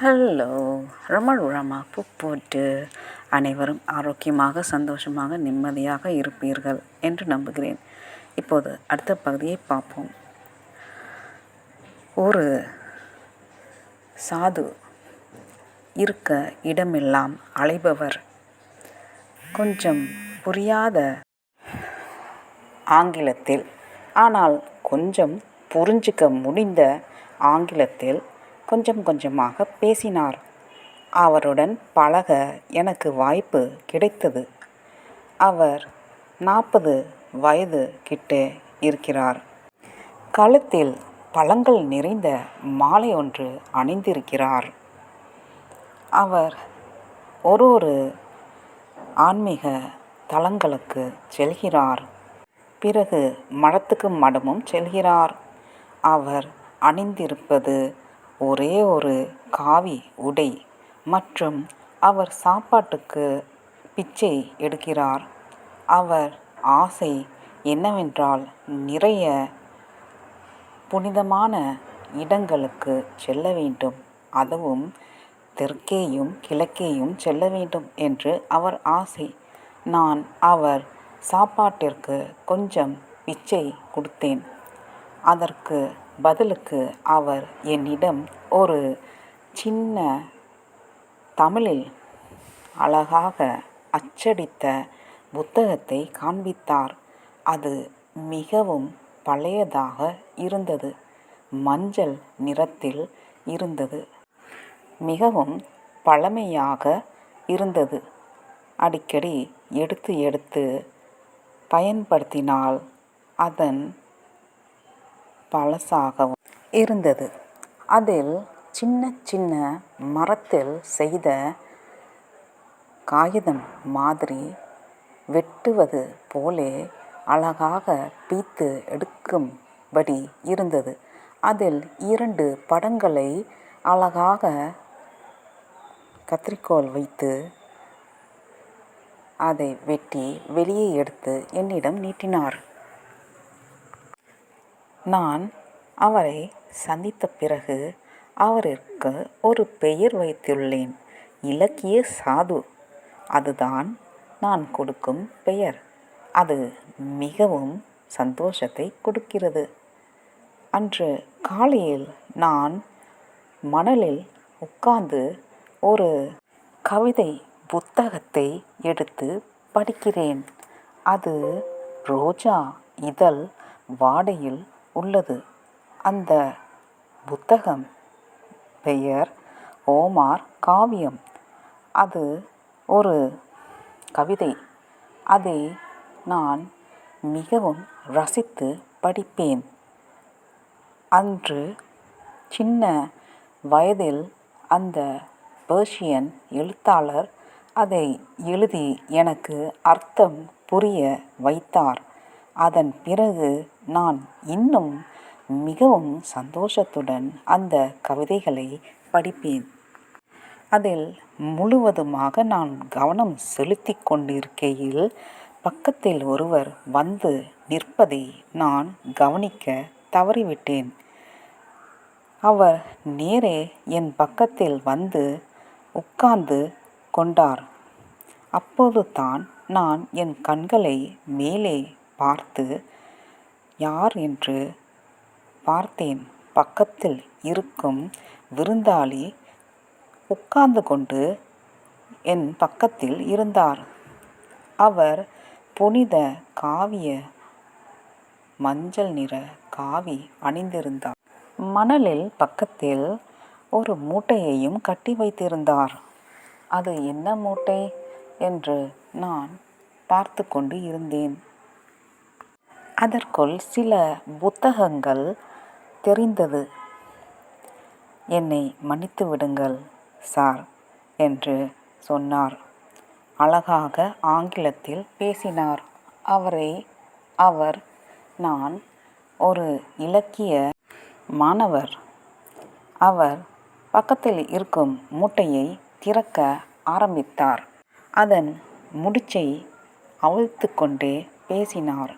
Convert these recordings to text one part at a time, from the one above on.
Hello ரமல் உழமா பூ போட்டு அனைவரும் ஆரோக்கியமாக சந்தோஷமாக நிம்மதியாக இருப்பீர்கள் என்று நம்புகிறேன். இப்போது அடுத்த பகுதியை பார்ப்போம். ஒரு சாது இருக்க இடமெல்லாம் அலைபவர். கொஞ்சம் புரியாத ஆங்கிலத்தில் ஆனால் கொஞ்சம் புரிஞ்சிக்க முடிந்த ஆங்கிலத்தில் கொஞ்சம் கொஞ்சமாக பேசினார். அவருடன் பழக எனக்கு வாய்ப்பு கிடைத்தது. அவர் நாற்பது வயது கிட்டே இருக்கிறார். கழுத்தில் பழங்கள் நிறைந்த மாலை ஒன்று அணிந்திருக்கிறார். அவர் ஒரு ஒரு ஆன்மீக தலங்களுக்கு செல்கிறார். பிறகு மடத்துக்கு மடமும் செல்கிறார். அவர் அணிந்திருப்பது ஒரே ஒரு காவி உடை மற்றும் அவர் சாப்பாட்டுக்கு பிச்சை எடுக்கிறார். அவர் ஆசை என்னவென்றால் நிறைய புனிதமான இடங்களுக்கு செல்ல வேண்டும். அதுவும் தெற்கேயும் கிழக்கேயும் செல்ல வேண்டும் என்று அவர் ஆசை. நான் அவர் சாப்பாட்டிற்கு கொஞ்சம் பிச்சை கொடுத்தேன். அதற்கு பதிலுக்கு அவர் என்னிடம் ஒரு சின்ன தமிழில் அழகாக அச்சடித்த புத்தகத்தை காண்பித்தார். அது மிகவும் பழையதாக இருந்தது. மஞ்சள் நிறத்தில் இருந்தது. மிகவும் பழமையாக இருந்தது. அடிக்கடி எடுத்து எடுத்து பயன்படுத்தினால் அதன் பழசாகவும் இருந்தது. அதில் சின்ன சின்ன மரத்தில் செய்த காகிதம் மாதிரி வெட்டுவது போலே அழகாக பீத்து எடுக்கும்படி இருந்தது. அதில் இரண்டு படங்களை அழகாக கத்தரிக்கோல் வைத்து அதை வெட்டி வெளியே எடுத்து என்னிடம் நீட்டினார். நான் அவரை சந்தித்த பிறகு அவருக்கு ஒரு பெயர் வைத்துள்ளேன். இலக்கிய சாது. அதுதான் நான் கொடுக்கும் பெயர். அது மிகவும் சந்தோஷத்தை கொடுக்கிறது. அன்று காலையில் நான் மணலில் உட்கார்ந்து ஒரு கவிதை புத்தகத்தை எடுத்து படிக்கிறேன். அது ரோஜா இதழ் வாடையில் உள்ளது. அந்த புத்தகம் பெயர் ஓமார் காவியம். அது ஒரு கவிதை. அதை நான் மிகவும் ரசித்து படிப்பேன். அன்று சின்ன வயதில் அந்த பேர்ஷியன் எழுத்தாளர் அதை எழுதி எனக்கு அர்த்தம் புரிய வைத்தார். அதன் பிறகு நான் இன்னும் மிகவும் சந்தோஷத்துடன் அந்த கவிதைகளை படிப்பேன். அதில் முழுவதுமாக நான் கவனம் செலுத்தி கொண்டிருக்கையில் பக்கத்தில் ஒருவர் வந்து நிற்பதை நான் கவனிக்க தவறிவிட்டேன். அவர் நேரே என் பக்கத்தில் வந்து உட்கார்ந்து கொண்டார். அப்போது தான் நான் என் கண்களை மேலே பார்த்து யார் என்று பார்த்தேன். பக்கத்தில் இருக்கும் விருந்தாளி உட்கார்ந்து கொண்டு என் பக்கத்தில் இருந்தார். அவர் புனித காவிய மஞ்சள் நிற காவி அணிந்திருந்தார். மணலில் பக்கத்தில் ஒரு மூட்டையையும் கட்டி வைத்திருந்தார். அது என்ன மூட்டை? என்று நான் பார்த்து கொண்டு இருந்தேன். அதற்குள் சில புத்தகங்கள் தெரிந்தது. என்னை மன்னித்து விடுங்கள் சார் என்று சொன்னார். அழகாக ஆங்கிலத்தில் பேசினார். அவரை அவர் நான் ஒரு இலக்கிய மாணவர். அவர் பக்கத்தில் இருக்கும் மூட்டையை திறக்க ஆரம்பித்தார். அதன் முடிச்சை அவிழ்த்து கொண்டே பேசினார்.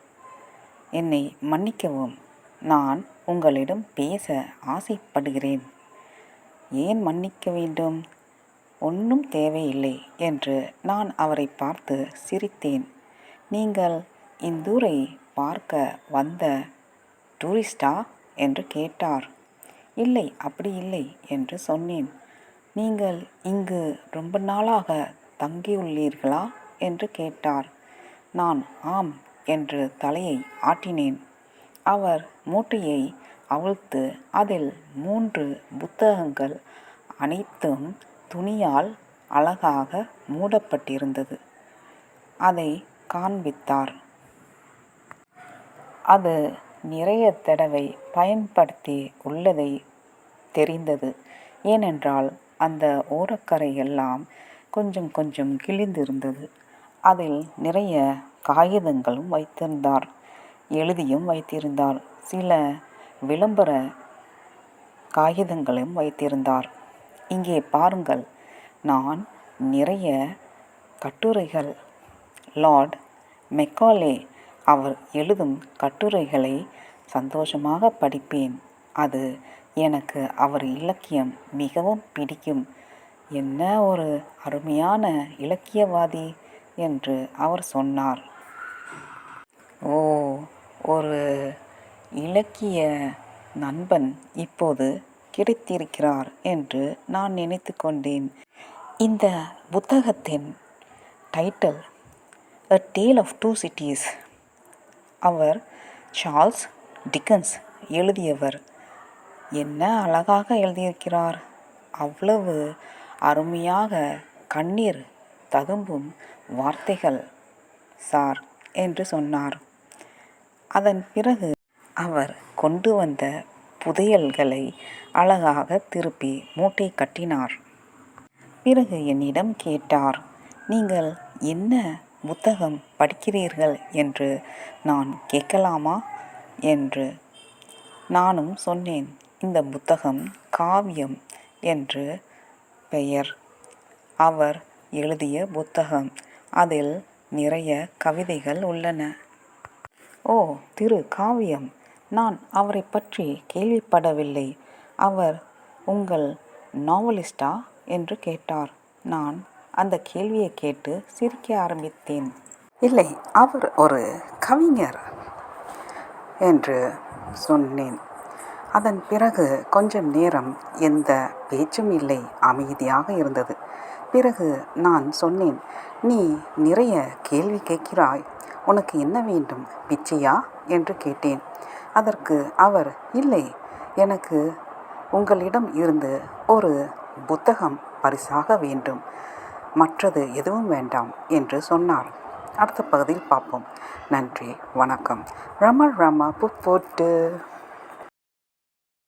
என்னை மன்னிக்கவும். நான் உங்களிடம் பேச ஆசைப்படுகிறேன். ஏன் மன்னிக்க வேண்டும்? ஒன்றும் தேவையில்லை என்று நான் அவரை பார்த்து சிரித்தேன். நீங்கள் இந்தூரை பார்க்க வந்த டூரிஸ்டா? என்று கேட்டார். இல்லை அப்படி இல்லை என்று சொன்னேன். நீங்கள் இங்கு ரொம்ப நாளாக தங்கியுள்ளீர்களா? என்று கேட்டார். நான் ஆம் என்று தலையை ஆட்டினேன். அவர் மூட்டையை அவிழ்த்து அதில் மூன்று புத்தகங்கள் அனைத்தும் துணியால் அழகாக மூடப்பட்டிருந்தது. அதை காண்பித்தார். அது நிறைய தடவை பயன்படுத்தி உள்ளதை தெரிந்தது. ஏனென்றால் அந்த ஓரக்கரை எல்லாம் கொஞ்சம் கொஞ்சம் கிழிந்திருந்தது. அதில் நிறைய காகிதங்களும் வைத்திருந்தார் எழுதியும் வைத்திருந்தார். சில விளம்பர காகிதங்களையும் வைத்திருந்தார். இங்கே பாருங்கள் நான் நிறைய கட்டுரைகள் லார்ட் மெக்காலே அவர் எழுதும் கட்டுரைகளை சந்தோஷமாக படிப்பேன். அது எனக்கு அவர் இலக்கியம் மிகவும் பிடிக்கும். என்ன ஒரு அருமையான இலக்கியவாதி என்று அவர் சொன்னார். ஓ ஒரு இலக்கிய நண்பன் இப்போது கிடைத்திருக்கிறார் என்று நான் நினைத்து கொண்டேன். இந்த புத்தகத்தின் title a tale of two cities our Charles Dickens எழுதியவர். என்ன அழகாக எழுதியிருக்கிறார். அவ்வளவு அருமையாக கண்ணீர் ததும்பும் வார்த்தைகள் சார் என்று சொன்னார். அதன் பிறகு அவர் கொண்டு வந்த புதையல்களை அழகாக திருப்பி மூட்டை கட்டினார். பிறகு என்னிடம் கேட்டார் நீங்கள் என்ன புத்தகம் படிக்கிறீர்கள் என்று நான் கேட்கலாமா? என்று. நானும் சொன்னேன் இந்த புத்தகம் காவியம் என்று பெயர். அவர் எழுதிய புத்தகம் அதில் நிறைய கவிதைகள் உள்ளன. ஓ திரு காவியம் நான் அவரை பற்றி கேள்விப்படவில்லை. அவர் உங்கள் நாவலிஸ்டா? என்று கேட்டார். நான் அந்த கேள்வியை கேட்டு சிரிக்க ஆரம்பித்தேன். இல்லை அவர் ஒரு கவிஞர் என்று சொன்னேன். அதன் பிறகு கொஞ்சம் நேரம் எந்த பேச்சும் இல்லை அமைதியாக இருந்தது. பிறகு நான் சொன்னேன் நீ நிறைய கேள்வி கேட்கிறாய். உனக்கு என்ன வேண்டும்? பிச்சையா? என்று கேட்டேன். அதற்கு அவர் இல்லை எனக்கு உங்களிடம் இருந்து ஒரு புத்தகம் பரிசாக வேண்டும். மற்றது எதுவும் வேண்டாம் என்று சொன்னார். அடுத்த பகுதியில் பார்ப்போம். நன்றி வணக்கம். ரம ரம புட்டு.